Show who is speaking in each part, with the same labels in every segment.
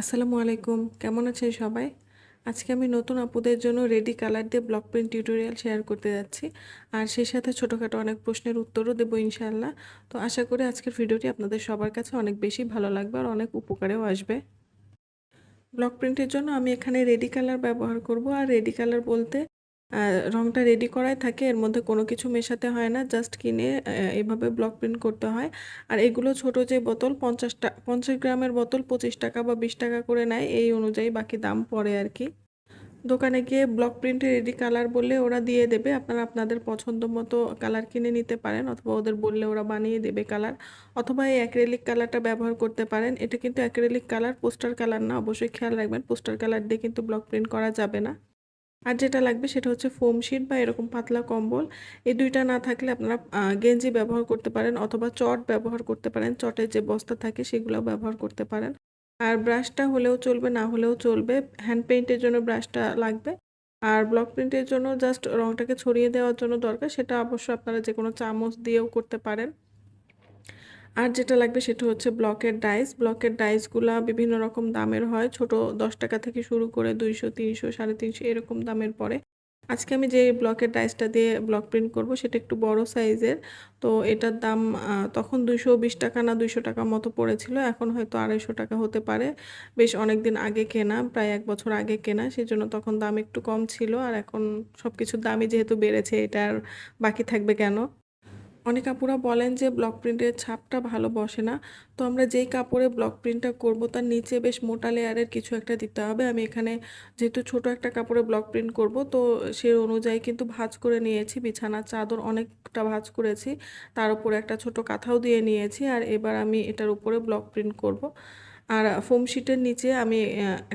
Speaker 1: আসসালামু আলাইকুম। কেমন আছেন সবাই? আজকে আমি নতুন আপুদের জন্য রেডি কালার দিয়ে ব্লক প্রিন্ট টিউটোরিয়াল শেয়ার করতে যাচ্ছি। আর সেই সাথে ছোটোখাটো অনেক প্রশ্নের উত্তরও দেবো ইনশাল্লাহ তো আশা করি আজকের ভিডিওটি আপনাদের সবার কাছে অনেক বেশি ভালো লাগবে আর অনেক উপকারেও আসবে। ব্লক প্রিন্টের জন্য আমি এখানে রেডি কালার ব্যবহার করব। আর রেডি কালার বলতে রংটা রেডি করাই থাকে, এর মধ্যে কোনো কিছু মেশাতে হয় না জাস্ট কিনে এভাবে ব্লক প্রিন্ট করতে হয়। আর এগুলো ছোট যে বোতল, পঞ্চাশ টা, পঞ্চাশ গ্রামের বোতল, পঁচিশ টাকা বা বিশ টাকা করে নেয়, এই অনুযায়ী বাকি দাম পড়ে আর কি। দোকানে গিয়ে ব্লক প্রিন্টে রেডি কালার বললে ওরা দিয়ে দেবে, আপনারা আপনাদের পছন্দ মতো কালার কিনে নিতে পারেন, অথবা ওদের বললে ওরা বানিয়ে দেবে কালার অথবা এই অ্যাক্রেলিক কালারটা ব্যবহার করতে পারেন, এটা কিন্তু অ্যাক্রেলিক কালার পোস্টার কালার না, অবশ্যই খেয়াল রাখবেন পোস্টার কালার দিয়ে কিন্তু ব্লক প্রিন্ট করা যাবে না। আর যেটা লাগবে সেটা হচ্ছে ফোম শিট বা এরকম পাতলা কম্বল। এই দুইটা না থাকলে আপনারা গেঞ্জি ব্যবহার করতে পারেন অথবা চট ব্যবহার করতে পারেন। চটের যে বস্তা থাকে সেগুলো ব্যবহার করতে পারেন। আর ব্রাশটা হলেও চলবে, না হলেও চলবে। হ্যান্ড পেইন্টের জন্য ব্রাশটা লাগবে। আর ব্লক প্রিন্টের জন্য জাস্ট রংটাকে ছড়িয়ে দেওয়ার জন্য দরকার। সেটা অবশ্য আপনারা যে কোনো চামচ দিয়েও করতে পারেন। আর যেটা লাগবে সেটা হচ্ছে ব্লকের ডাইস ব্লকের ডাইসগুলা বিভিন্ন রকম দামের হয়। ছোট দশ টাকা থেকে শুরু করে দুইশো, তিনশো, সাড়ে তিনশো এরকম দামের পরে আজকে আমি যে ব্লকের ডাইসটা দিয়ে ব্লক প্রিন্ট করব সেটা একটু বড় সাইজের তো এটার দাম তখন দুইশো বিশ টাকা না দুইশো টাকা মতো পড়েছিল। এখন হয়তো আড়াইশো টাকা হতে পারে। বেশ অনেক দিন আগে কেনা, প্রায় এক বছর আগে কেনা। সেজন্য তখন দাম একটু কম ছিল। আর এখন সব কিছুর দামই যেহেতু বেড়েছে, এটা আর বাকি থাকবে কেন? অনেক কাপুরা বলেন যে ব্লক প্রিন্টের ছাপটা ভালো বসে না। তো আমরা যেই কাপড়ে ব্লক প্রিন্টটা করব, তার নিচে বেশ মোটা লেয়ারের কিছু একটা দিতে হবে। আমি এখানে যেহেতু ছোট একটা কাপড়ে ব্লক প্রিন্ট করব, তো সে অনুযায়ী কিন্তু ভাজ করে নিয়েছি। বিছানার চাদর অনেকটা ভাজ করেছি, তার উপরে একটা ছোট কাঁথাও দিয়ে নিয়েছি আর এবার আমি এটার উপরে ব্লক প্রিন্ট করব। আর ফোম শিটের নিচে আমি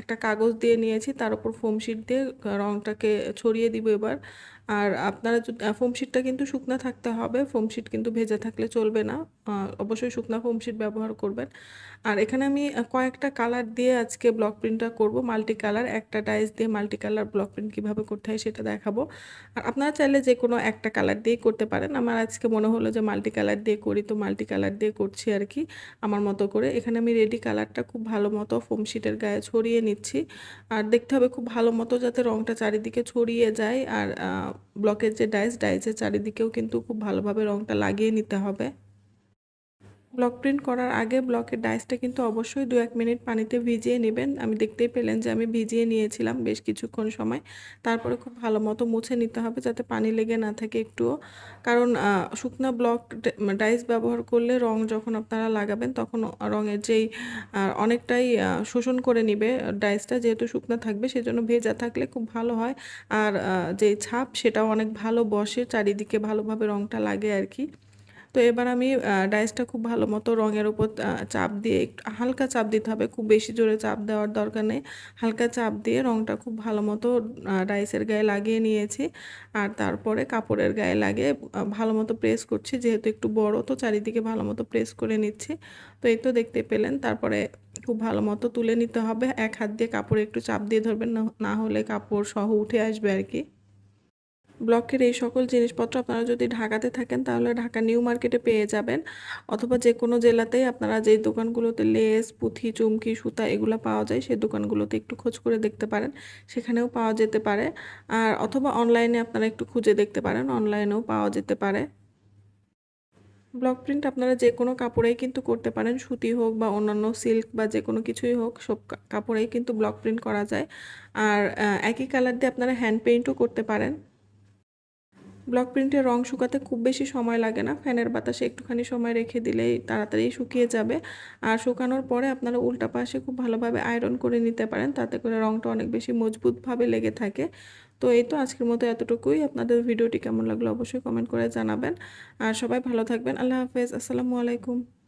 Speaker 1: একটা কাগজ দিয়ে নিয়েছি, তার উপর ফোম শিট দিয়ে রংটাকে ছড়িয়ে দিব এবার। আর আপনারা ফোম শিটটা কিন্তু শুকনা থাকতে হবে। ফোম শিট কিন্তু ভেজা থাকলে চলবে না। অবশ্যই শুকনা ফোম শিট ব্যবহার করবেন। আর এখানে আমি কয়েকটা কালার দিয়ে আজকে ব্লক প্রিন্টটা করব। মাল্টি কালার একটা ডাইস দিয়ে মাল্টি কালার ব্লক প্রিন্ট কীভাবে করতে হয় সেটা দেখাবো। আর আপনারা চাইলে যে কোনো একটা কালার দিয়েই করতে পারেন। আমার আজকে মনে হলো যে মাল্টি কালার দিয়ে করি, তো মাল্টি কালার দিয়ে করছি আর কি, আমার মতো করে। এখানে আমি রেডি কালারটা খুব ভালো মতো ফোম শিটের গায়ে ছড়িয়ে নিচ্ছি। আর দেখতে হবে খুব ভালো মতো যাতে রঙটা চারিদিকে ছড়িয়ে যায়। আর ব্লকের যে ডাইস ডাইসের চারিদিকেও কিন্তু খুব ভালোভাবে রঙটা লাগিয়ে নিতে হবে। ব্লক প্রিন্ট করার আগে ব্লকের ডাইসটা কিন্তু অবশ্যই দু এক মিনিট পানিতে ভিজিয়ে নেবেন। আমি দেখতেই পেলেন যে আমি ভিজিয়ে নিয়েছিলাম বেশ কিছুক্ষণ সময়। তারপরে খুব ভালো মতো মুছে নিতে হবে যাতে পানি লেগে না থাকে একটুও। কারণ শুকনো ব্লক ডাইস ব্যবহার করলে রং যখন আপনারা লাগাবেন তখন রঙের যেই অনেকটাই শোষণ করে নিবে ডাইসটা। যেহেতু শুকনো থাকবে সেজন্য ভেজা থাকলে খুব ভালো হয়। আর যে ছাপ সেটাও অনেক ভালো বসে, চারিদিকে ভালোভাবে রংটা লাগে আর কি। তো এবার আমি ডাইসটা খুব ভালো মতো রঙের উপর চাপ দিয়ে একটু, হালকা চাপ দিতে হবে, খুব বেশি জোরে চাপ দেওয়ার দরকার নেই। হালকা চাপ দিয়ে রঙটা খুব ভালো মতো ডাইসের গায়ে লাগিয়ে নিয়েছি। আর তারপরে কাপড়ের গায়ে লাগিয়ে ভালো মতো প্রেস করছি, যেহেতু একটু বড়, তো চারিদিকে ভালো মতো প্রেস করে নিচ্ছি। তো এই তো দেখতে পেলেন, তারপরে খুব ভালো মতো তুলে নিতে হবে। এক হাত দিয়ে কাপড়ে একটু চাপ দিয়ে ধরবেন না হলে কাপড় সহ উঠে আসবে আর কি। ব্লকের এই সকল জিনিসপত্র আপনারা যদি ঢাকাতে থাকেন, তাহলে ঢাকা নিউ মার্কেটে পেয়ে যাবেন। অথবা যে কোনো জেলাতেই আপনারা যেই দোকানগুলোতে লেস, পুঁথি, চুমকি, সুতা এগুলো পাওয়া যায়, সেই দোকানগুলোতে একটু খোঁজ করে দেখতে পারেন। সেখানেও পাওয়া যেতে পারে। আর অথবা অনলাইনে আপনারা একটু খুঁজে দেখতে পারেন, অনলাইনেও পাওয়া যেতে পারে। ব্লক প্রিন্ট আপনারা যে কোনো কাপড়েই কিন্তু করতে পারেন, সুতি হোক বা অন্যান্য সিল্ক বা যে কোনো কিছুই হোক, সব কাপড়েই কিন্তু ব্লক প্রিন্ট করা যায়। আর একই কালার দিয়ে আপনারা হ্যান্ড পেইন্টও করতে পারেন। ব্লক প্রিন্টের রং শুকাতে খুব বেশি সময় লাগে না। ফ্যানের বাতাসে একটুখানি সময় রেখে দিলেই তাড়াতাড়ি শুকিয়ে যাবে। আর শুকানোর পরে আপনারা উল্টা পাশে খুব ভালোভাবে আয়রন করে নিতে পারেন, তাতে করে রংটা অনেক বেশি মজবুতভাবে লেগে থাকে। তো এই তো আজকের মতো এতটুকুই। আপনাদের ভিডিওটি কেমন লাগল অবশ্যই কমেন্ট করে জানাবেন। আর সবাই ভালো থাকবেন। আল্লাহ হাফেজ। আসসালামু আলাইকুম।